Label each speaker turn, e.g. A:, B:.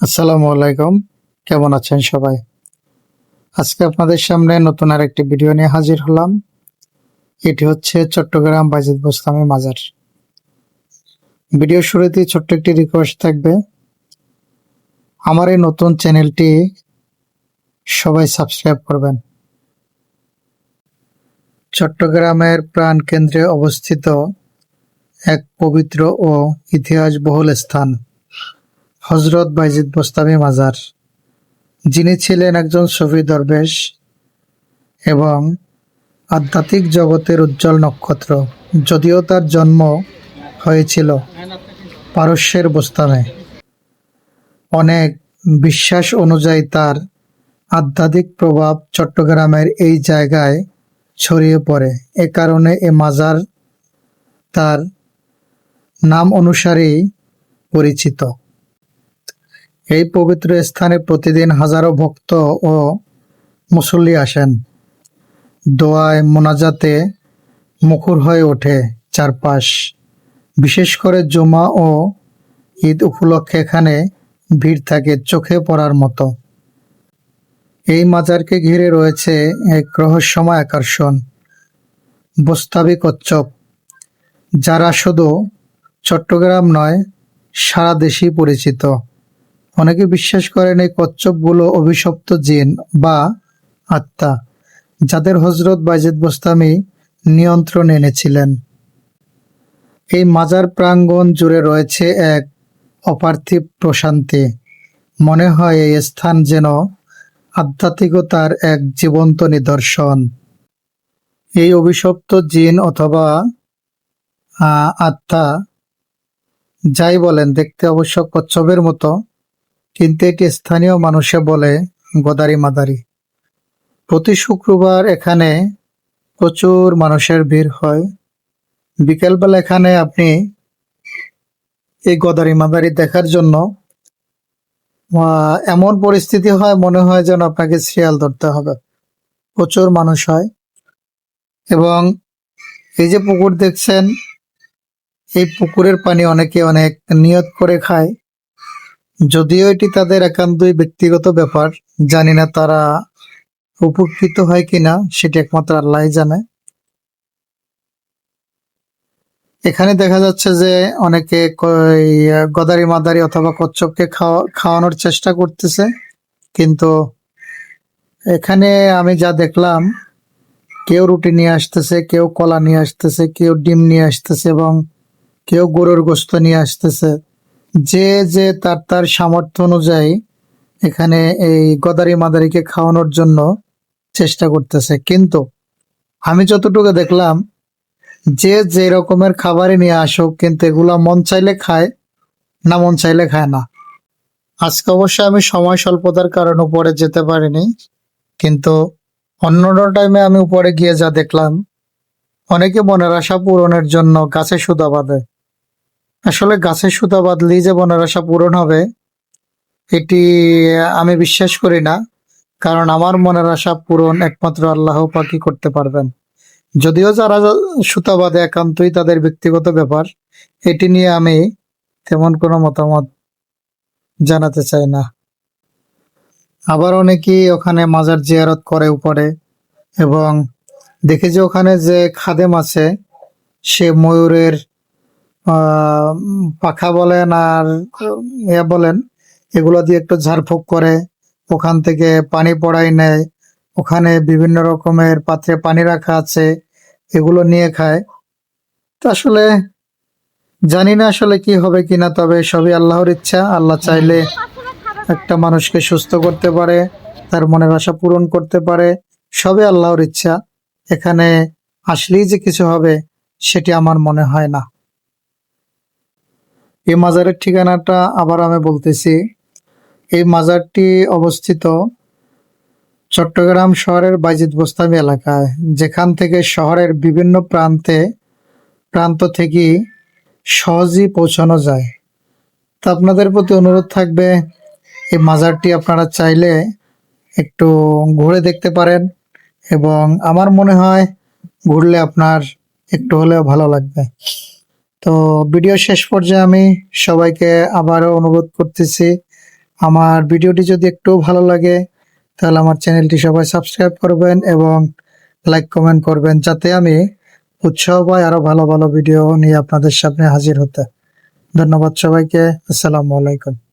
A: আসসালামু আলাইকুম। কেমন আছেন সবাই? আজকে আপনাদের সামনে নতুন আর একটি ভিডিও নিয়ে হাজির হলাম। এটি হচ্ছে চট্টগ্রাম বাজিদ বোস্তামি মাজার। ভিডিও শুরুতে ছোট্ট একটি রিকোয়েস্ট থাকবে। আমার এই নতুন চ্যানেলটি সবাই সাবস্ক্রাইব করবেন। চট্টগ্রামের প্রাণ কেন্দ্রে অবস্থিত এক পবিত্র ও ইতিহাস বহুল স্থান। হজরত বাইজিদ বোস্তামি মাজার। যিনি ছিলেন একজন সফি দরবেশ এবং আধ্যাত্মিক জগতের উজ্জ্বল নক্ষত্র, যদিও তার জন্ম হয়েছিল পারস্যের বোস্তামে অনেক বিশ্বাস অনুযায়ী তার আধ্যাত্মিক প্রভাব চট্টগ্রামের এই জায়গায় ছড়িয়ে পড়ে। এ কারণে এ মাজার তার নাম অনুসারেই পরিচিত। এই পবিত্র স্থানে প্রতিদিন হাজারো ভক্ত ও মুসল্লি আসেন। দোয়ায় মোনাজাতে মুখর হয়ে ওঠে চারপাশ। বিশেষ করে জমা ও ঈদ উপলক্ষে এখানে ভিড় থাকে চোখে পড়ার মতো। এই মাজারকে ঘিরে রয়েছে এক রহস্যময় আকর্ষণ। বস্তাবি কচ্ছপ যারা শুধু চট্টগ্রাম নয়, সারা দেশেই পরিচিত। অনেকে বিশ্বাস করেন এই কচ্ছপগুলো অভিশপ্ত জিন বা আত্মা, যাদের হজরত বাইজেদ বোস্তামি নিয়ন্ত্রণ এনেছিলেন। এই মাজার প্রাঙ্গণ জুড়ে রয়েছে এক অপার্থিব প্রশান্তি। মনে হয় এই স্থান যেন আধ্যাত্মিকতার এক জীবন্ত নিদর্শন। এই অভিশপ্ত জিন অথবা আত্মা, যাই বলেন, দেখতে অবশ্য কচ্ছপের মতো কিন্তু এটি স্থানীয় মানুষে বলে গদারি মাদারি। প্রতি শুক্রবার এখানে প্রচুর মানুষের ভিড় হয়। বিকেলবেলা এখানে আপনি এই গদারি মাদারি দেখার জন্য এমন পরিস্থিতি হয়, মনে হয় যেন আপনাকে সিরিয়াল ধরতে হবে। প্রচুর মানুষ হয়। এবং এই যে পুকুর দেখছেন, এই পুকুরের পানি অনেকে অনেক নিয়ত করে খায়। যদিও এটি তাদের একান্তই ব্যক্তিগত ব্যাপার, জানি না তারা উপকৃত হয় কিনা, সেটি একমাত্র আল্লাহ জানে। এখানে দেখা যাচ্ছে যে অনেকে গদারি মাদারি অথবা কচ্ছপকে খাওয়া, খাওয়ানোর চেষ্টা করতেছে, কিন্তু এখানে আমি যা দেখলাম, কেউ রুটি নিয়ে আসতেছে, কেউ কলা নিয়ে আসতেছে, কেউ ডিম নিয়ে আসতেছে এবং কেউ গরুর গোস্ত নিয়ে আসতেছে। যে যে তার তার সামর্থ্য অনুযায়ী এখানে এই গদারি মাদারিকে খাওয়ানোর জন্য চেষ্টা করতেছে। কিন্তু আমি যতটুকু দেখলাম, যে যে রকমের খাবারই নিয়ে আসুক, কিন্তু এগুলা মন চাইলে খায়, না মন চাইলে খায় না। আজকে অবশ্য আমি সময় স্বল্পতার কারণে উপরে যেতে পারিনি, কিন্তু অন্য টাইমে আমি উপরে গিয়ে যা দেখলাম, অনেকে মনের আশা পূরণের জন্য গাছে সুতা বাঁধে। আসলে গাছের সুতা বাঁধলেই যে মনের আশা পূরণ হবে, এটি আমি বিশ্বাস করি না। কারণ আমার মনের আশা পূরণ একমাত্র আল্লাহ পাকি করতে পারবেন। যদিও যারা সুতা বাঁধে একান্তই তাদের ব্যক্তিগত ব্যাপার, এটি নিয়ে আমি তেমন কোনো মতামত জানাতে চাই না। আবার অনেকেই ওখানে মাজার জিয়ারত করে উপরে এবং দেখে যে ওখানে যে খাদেম আছে, সে ময়ূরের পাখা বলেন আর ইয়া বলেন, এগুলো দিয়ে একটু ঝাড়ফুঁক করে, ওখান থেকে পানি পড়াই নেয়। ওখানে বিভিন্ন রকমের পাত্রে পানি রাখা আছে, এগুলো নিয়ে খায়। তো আসলে জানি না আসলে কি হবে কিনা তবে সবই আল্লাহর ইচ্ছা। আল্লাহ চাইলে একটা মানুষকে সুস্থ করতে পারে, তার মনের আশা পূরণ করতে পারে, সবই আল্লাহর ইচ্ছা। এখানে আসলেই যে কিছু হবে, সেটি আমার মনে হয় না। এই মাজারের ঠিকানাটা আবার আমি বলতেছি। এই মাজারটি অবস্থিত চট্টগ্রাম শহরের বাইজিদ বোস্তামি এলাকায়, যেখান থেকে শহরের বিভিন্ন প্রান্তে, প্রান্ত থেকে সহজেই পৌঁছানো যায়। তো আপনাদের প্রতি অনুরোধ থাকবে, এই মাজারটি আপনারা চাইলে একটু ঘুরে দেখতে পারেন এবং আমার মনে হয় ঘুরলে আপনার একটু হলেও ভালো লাগবে। তো ভিডিও শেষ পর্যায়ে আমি সবাইকে আবারও অনুরোধ করতেছি, আমার ভিডিওটি যদি একটু ভালো লাগে, তাহলে আমার চ্যানেলটি সবাই সাবস্ক্রাইব করবেন এবং লাইক কমেন্ট করবেন যাতে আমি উৎসাহ পাই আরও ভালো ভালো ভিডিও নিয়ে আপনাদের সামনে হাজির হতে। ধন্যবাদ সবাইকে, আসসালামু আলাইকুম।